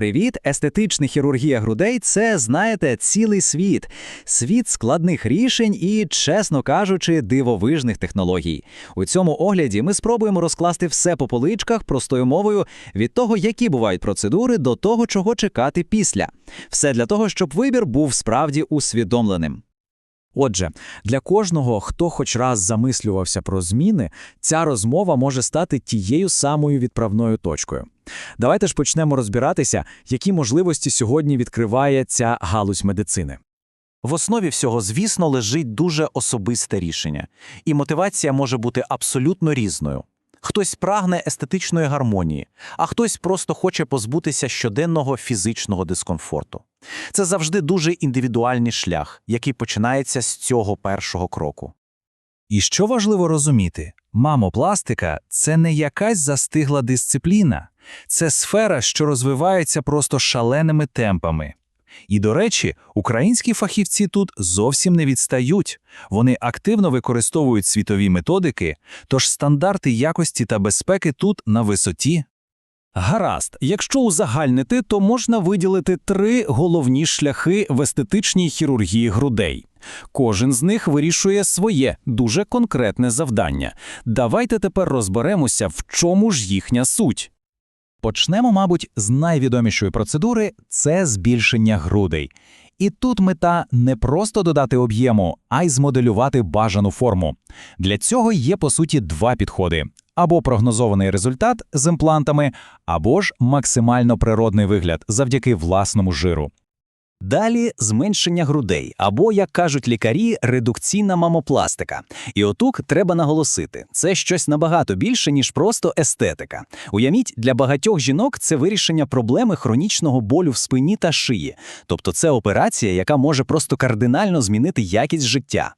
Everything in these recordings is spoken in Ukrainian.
Привіт, естетична хірургія грудей це, знаєте, цілий світ. Світ складних рішень і, чесно кажучи, дивовижних технологій. У цьому огляді ми спробуємо розкласти все по поличках простою мовою від того, які бувають процедури, до того, чого чекати після. Все для того, щоб вибір був справді усвідомленим. Отже, для кожного, хто хоч раз замислювався про зміни, ця розмова може стати тією самою відправною точкою. Давайте ж почнемо розбиратися, які можливості сьогодні відкриває ця галузь медицини. В основі всього, звісно, лежить дуже особисте рішення, і мотивація може бути абсолютно різною. Хтось прагне естетичної гармонії, а хтось просто хоче позбутися щоденного фізичного дискомфорту. Це завжди дуже індивідуальний шлях, який починається з цього першого кроку. І що важливо розуміти, мамопластика – це не якась застигла дисципліна, це сфера, що розвивається просто шаленими темпами. І, до речі, українські фахівці тут зовсім не відстають. Вони активно використовують світові методики, тож стандарти якості та безпеки тут на висоті. Гаразд, якщо узагальнити, то можна виділити три головні шляхи в естетичній хірургії грудей. Кожен з них вирішує своє дуже конкретне завдання. Давайте тепер розберемося, в чому ж їхня суть. Почнемо, мабуть, з найвідомішої процедури це збільшення грудей. І тут мета не просто додати об'єму, а й змоделювати бажану форму. Для цього є по суті два підходи: або прогнозований результат з імплантами, або ж максимально природний вигляд завдяки власному жиру. Далі зменшення грудей, або, як кажуть лікарі, редукційна мамопластика. І отут треба наголосити, це щось набагато більше, ніж просто естетика. Уявіть, для багатьох жінок це вирішення проблеми хронічного болю в спині та шиї. Тобто це операція, яка може просто кардинально змінити якість життя.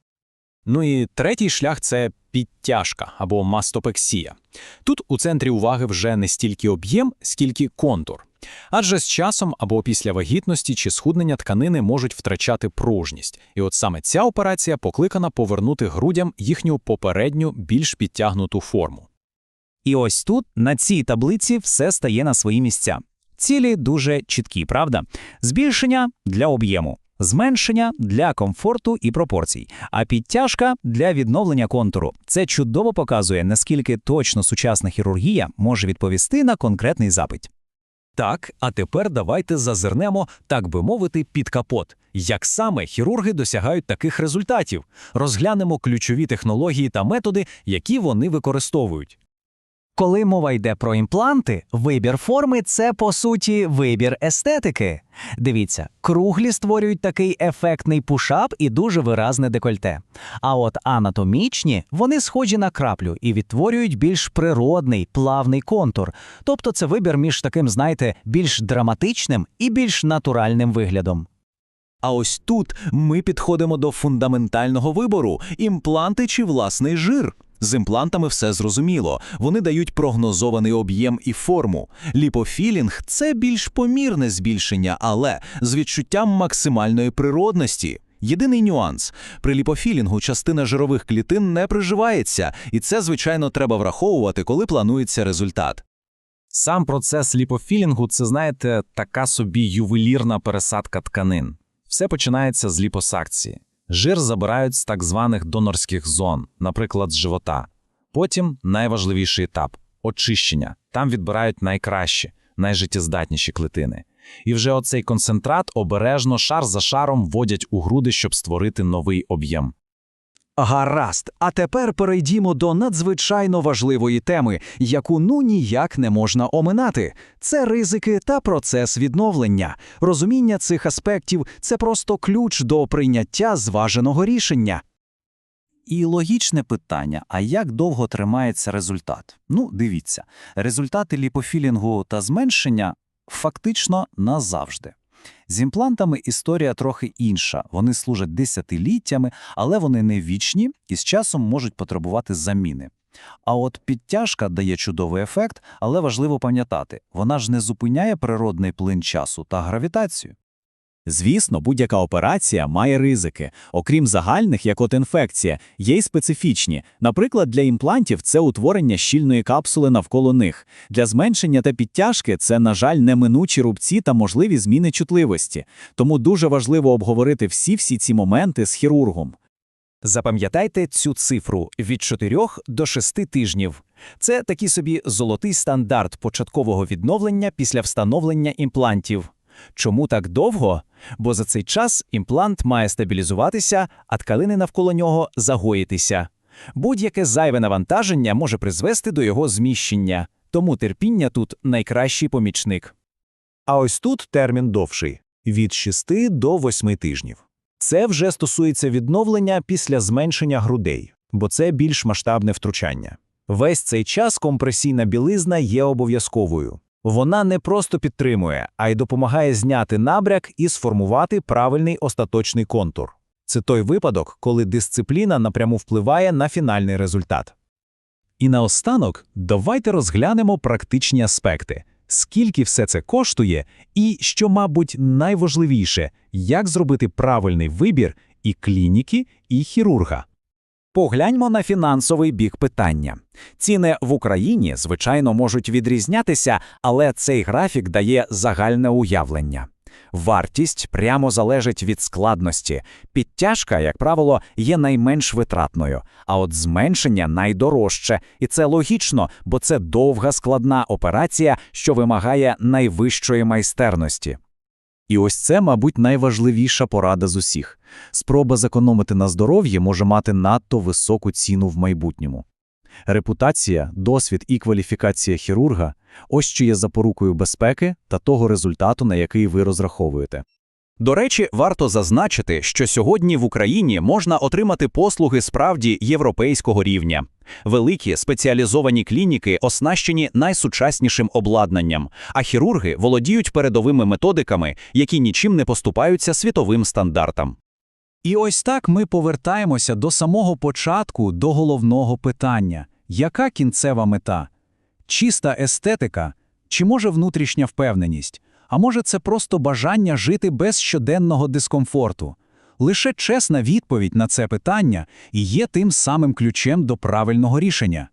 Ну і третій шлях це підтяжка або мастопексія. Тут у центрі уваги вже не стільки об'єм, скільки контур. Адже з часом або після вагітності чи схуднення тканини можуть втрачати пружність. І от саме ця операція покликана повернути грудям їхню попередню більш підтягнуту форму. І ось тут, на цій таблиці, все стає на свої місця. Цілі дуже чіткі, правда? Збільшення для об'єму, зменшення для комфорту і пропорцій, а підтяжка для відновлення контуру. Це чудово показує, наскільки точно сучасна хірургія може відповісти на конкретний запит. Так, а тепер давайте зазирнемо, так би мовити, під капот. Як саме хірурги досягають таких результатів? Розглянемо ключові технології та методи, які вони використовують. Коли мова йде про імпланти, вибір форми це по суті вибір естетики. Дивіться, круглі створюють такий ефектний пушап і дуже виразне декольте. А от анатомічні вони схожі на краплю і відтворюють більш природний, плавний контур. Тобто це вибір між таким, знаєте, більш драматичним і більш натуральним виглядом. А ось тут ми підходимо до фундаментального вибору: імпланти чи власний жир. З імплантами все зрозуміло. Вони дають прогнозований об'єм і форму. Ліпофілінг це більш помірне збільшення, але з відчуттям максимальної природності. Єдиний нюанс при ліпофілінгу частина жирових клітин не приживається, і це, звичайно, треба враховувати, коли планується результат. Сам процес ліпофілінгу це, знаєте, така собі ювелірна пересадка тканин. Все починається з ліпосакції. Жир забирають з так званих донорських зон, наприклад, з живота. Потім найважливіший етап очищення. Там відбирають найкращі, найжиттєздатніші клітини. І вже оцей концентрат обережно шар за шаром вводять у груди, щоб створити новий об'єм. Гаразд, а тепер перейдімо до надзвичайно важливої теми, яку ну ніяк не можна оминати. Це ризики та процес відновлення. Розуміння цих аспектів це просто ключ до прийняття зваженого рішення. І логічне питання: а як довго тримається результат? Ну, дивіться, результати ліпофілінгу та зменшення фактично назавжди. З імплантами історія трохи інша. Вони служать десятиліттями, але вони не вічні і з часом можуть потребувати заміни. А от підтяжка дає чудовий ефект, але важливо пам'ятати, вона ж не зупиняє природний плин часу та гравітацію. Звісно, будь-яка операція має ризики. Окрім загальних, як от інфекція, є й специфічні. Наприклад, для імплантів це утворення щільної капсули навколо них. Для зменшення та підтяжки це, на жаль, неминучі рубці та можливі зміни чутливості. Тому дуже важливо обговорити всі-всі ці моменти з хірургом. Запам'ятайте цю цифру від 4 до 6 тижнів. Це такий собі золотий стандарт початкового відновлення після встановлення імплантів. Чому так довго? Бо за цей час імплант має стабілізуватися, а тканини навколо нього загоїтися. Будь-яке зайве навантаження може призвести до його зміщення, тому терпіння тут найкращий помічник. А ось тут термін довший – від 6 до 8 тижнів. Це вже стосується відновлення після зменшення грудей, бо це більш масштабне втручання. Весь цей час компресійна білизна є обов'язковою. Вона не просто підтримує, а й допомагає зняти набряк і сформувати правильний остаточний контур. Це той випадок, коли дисципліна напряму впливає на фінальний результат. І наостанок давайте розглянемо практичні аспекти. Скільки все це коштує, і, що, мабуть, найважливіше, як зробити правильний вибір і клініки, і хірурга. Погляньмо на фінансовий бік питання. Ціни в Україні, звичайно, можуть відрізнятися, але цей графік дає загальне уявлення. Вартість прямо залежить від складності. Підтяжка, як правило, є найменш витратною, а от зменшення найдорожче. І це логічно, бо це довга складна операція, що вимагає найвищої майстерності. І ось це, мабуть, найважливіша порада з усіх. Спроба зекономити на здоров'ї може мати надто високу ціну в майбутньому. Репутація, досвід і кваліфікація хірурга – ось що є запорукою безпеки та того результату, на який ви розраховуєте. До речі, варто зазначити, що сьогодні в Україні можна отримати послуги справді європейського рівня. Великі спеціалізовані клініки оснащені найсучаснішим обладнанням, а хірурги володіють передовими методиками, які нічим не поступаються світовим стандартам. І ось так ми повертаємося до самого початку, до головного питання. Яка кінцева мета? Чиста естетика? Чи може внутрішня впевненість? А може це просто бажання жити без щоденного дискомфорту? Лише чесна відповідь на це питання і є тим самим ключем до правильного рішення.